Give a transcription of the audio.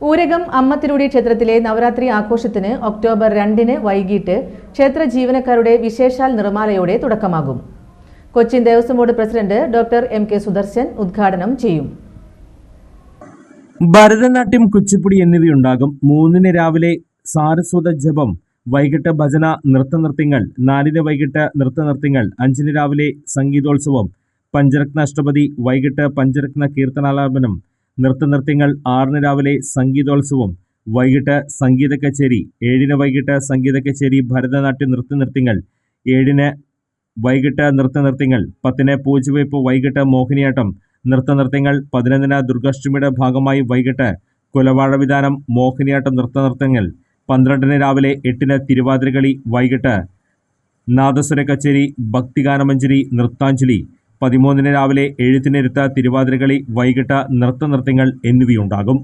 ഊരകം അമ്മത്തിരുടി ക്ഷേത്രത്തിലെ നവരാത്രി ആഘോഷത്തിന് ഒക്ടോബർ രണ്ടിന് വൈകിട്ട് ക്ഷേത്ര ജീവനക്കാരുടെ വിശേഷാൽ നിർമ്മാലയോടെ തുടക്കമാകും. Cochin Devaswom board president doctor M K Sudarshan ഉദ്ഘാടനം ചെയ്യും. ഭരതനാട്യം കുച്ചിപ്പുടി എന്നിവയുണ്ടാകും. മൂന്നിന് രാവിലെ സാരസ്വത ജപം വൈകിട്ട് ഭജന നൃത്തനൃത്യങ്ങൾ നാലിന് വൈകിട്ട് നൃത്തനൃത്യങ്ങൾ അഞ്ചിന് രാവിലെ സംഗീതോത്സവം പഞ്ചരത്ന അഷ്ടപതി വൈകിട്ട് പഞ്ചരത്ന കീർത്തനാലാപനം നൃത്തനൃത്യങ്ങൾ ആറിന് രാവിലെ സംഗീതോത്സവം വൈകിട്ട് സംഗീത കച്ചേരി ഏഴിന് വൈകിട്ട് സംഗീത കച്ചേരി ഭരതനാട്യ നൃത്തനൃത്യങ്ങൾ ഏഴിന് വൈകിട്ട് നൃത്തനൃത്യങ്ങൾ പത്തിന് പൂജവയ്പ് വൈകിട്ട് മോഹിനിയാട്ടം നൃത്തനൃത്യങ്ങൾ പതിനൊന്നിന് ദുർഗാഷ്ടമിയുടെ ഭാഗമായി വൈകിട്ട് കുലവാഴ വിധാനം മോഹിനിയാട്ടം നൃത്തനൃത്യങ്ങൾ പന്ത്രണ്ടിന് രാവിലെ എട്ടിന് തിരുവാതിരകളി വൈകിട്ട് നാദസ്വര കച്ചേരി ഭക്തിഗാനമഞ്ജരി നൃത്താഞ്ജലി പതിമൂന്നിന് രാവിലെ എഴുത്തിനിരുത്ത തിരുവാതിരകളി വൈകിട്ട് നൃത്തനൃത്യങ്ങൾ എന്നിവയുണ്ടാകും.